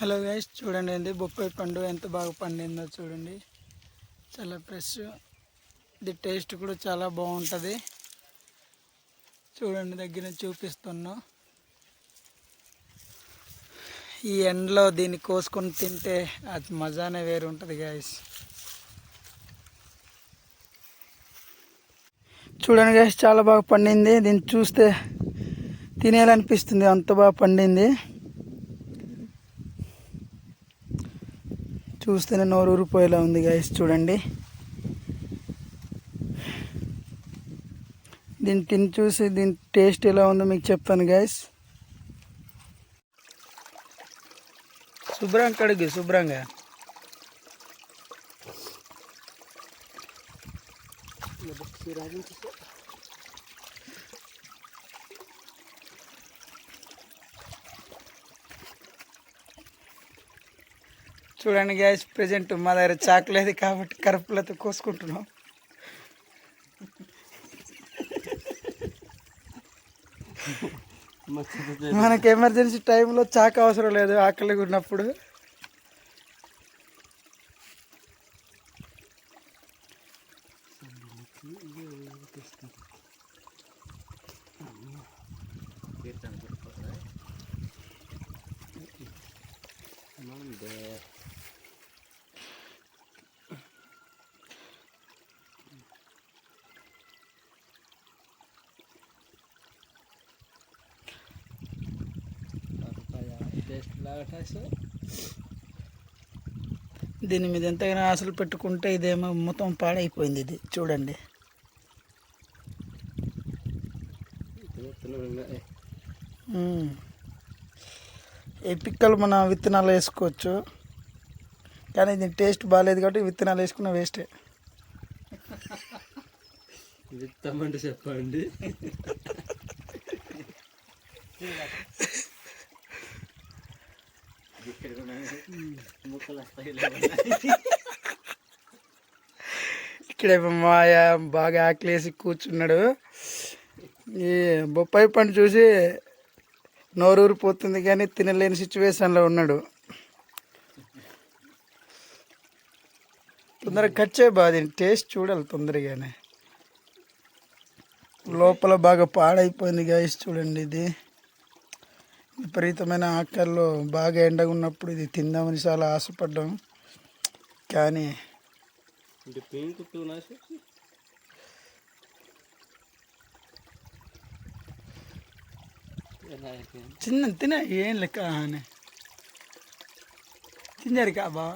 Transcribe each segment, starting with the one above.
Hello guys చూడండి ఏంది? బొప్పాయి పండు ఎంత బాగా పండిందో చూడండి. చాలా ఫ్రెష్ ఇది టేస్ట్ కూడా చాలా బాగుంటుంది. చూడండి దగ్గర చూపిస్తున్నా. ఈ ఎండలో దీన్ని కోసుకొని తింటే అది మజానే వేరు ఉంటుంది గాయస్ చూడండి గాయస్ చాలా బాగా పండింది. దీన్ని చూస్తే తినేయాలనిపిస్తుంది అంత బాగా పండింది. చూస్తేనే నోరు ఊరిపోయేలా ఉంది గాయస్ చూడండి. దీన్ని తిని చూసి దీని టేస్ట్ ఎలా ఉందో మీకు చెప్తాను గాయస్ శుభ్రం కడుగు శుభ్రంగా. చూడండి గ్యాస్ ప్రజెంట్ మా దగ్గర చాకులేదు కాబట్టి కరుపులతో కోసుకుంటున్నాం. మనకి ఎమర్జెన్సీ టైంలో చాకు అవసరం లేదు ఆకలిగా ఉన్నప్పుడు. దీని మీద ఎంతైనా ఆశలు పెట్టుకుంటే ఇదేమో మొత్తం పాడైపోయింది ఇది. చూడండి. ఈ పిక్కలు మన విత్తనాలు వేసుకోవచ్చు. కానీ దీని టేస్ట్ బాగాలేదు కాబట్టి విత్తనాలు వేసుకున్న వేస్టే. విత్తమంటే చెప్పండి. ఇక్కడ మాయ బాగా ఆకలేసి కూర్చున్నాడు. ఈ బొప్పాయి పండు చూసి నోరూరిపోతుంది కానీ తినలేని సిచ్యువేషన్లో ఉన్నాడు. తొందరగా కట్ చేయ బాగా దీని టేస్ట్ చూడాలి తొందరగానే. లోపల బాగా పాడైపోయింది గాయస్ చూడండి ఇది. విపరీతమైన ఆకల్లో బాగా ఎండగా ఉన్నప్పుడు ఇది తిందామని చాలా ఆశపడ్డాం. కానీ చిన్న తిన ఏం లెక్క అని. తింజారు కా బావ?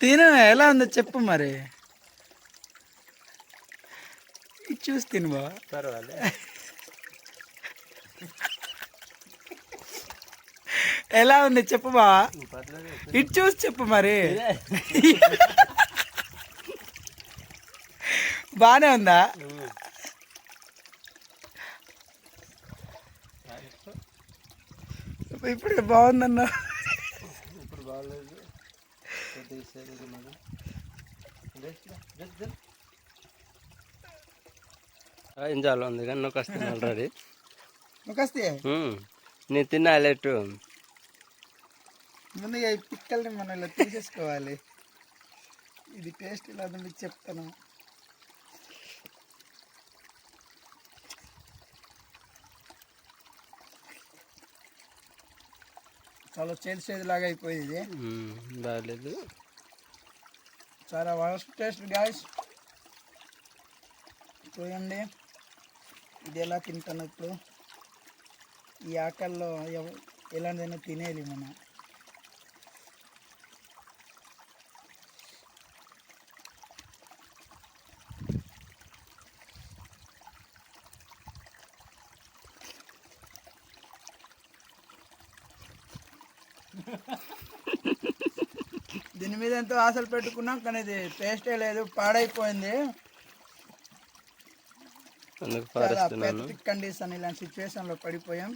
తిను ఎలా ఉందో చెప్పు మరి. చూసి తిను బావ. పర్వాలే. ఎలా ఉంది చెప్పు బావా. ఇటు చూసి చెప్పు మరి. బాగానే ఉందా? ఇప్పుడు బాగుందన్నా. ఇప్పుడు బాగాలేదు. రా, రేస్ రా. ఆ, ఇంజాలో ఉంది కానీ వస్తుంది ఆల్రెడీ వస్తే నేను తిన్నా లేటు. ముందుగా ఈ పిక్కల్ని మనం ఇలా తీసేసుకోవాలి. ఇది టేస్ట్ ఇలా ఉంది మీకు చెప్తాను. చాలా చేదు లాగా అయిపోయింది బాగాలేదు చాలా వరస్ట్ టేస్ట్ గ్యాస్ చూడండి. ఇది ఎలా తింటాను ఇప్పుడు? ఈ ఆకల్లో ఎవ- ఎలాంటిదైనా తినేయాలి మనం. దీని మీద ఎంతో ఆశలు పెట్టుకున్నాం కానీ ఇది టేస్టే లేదు పాడైపోయింది. కండిషన్ ఇలాంటి సిచ్యువేషన్లో పడిపోయాం.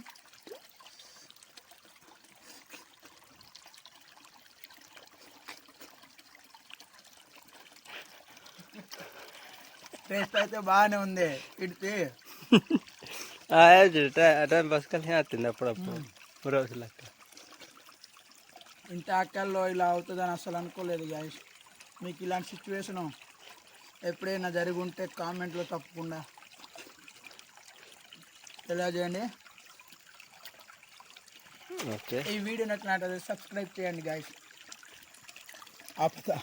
టేస్ట్ అయితే బాగానే ఉంది ఇడితే టైం బస్ అవుతుంది అప్పుడప్పుడు రోజులకు. ఇంత ఆకల్లో ఇలా అవుతుందని అసలు అనుకోలేదు గాయస్ మీకు ఇలాంటి సిచ్యువేషను ఎప్పుడైనా జరిగి ఉంటే కామెంట్లో తప్పకుండా తెలియజేయండి. ఈ వీడియో నచ్చినట్లయితే సబ్స్క్రైబ్ చేయండి గాయస్ ఆపుతా.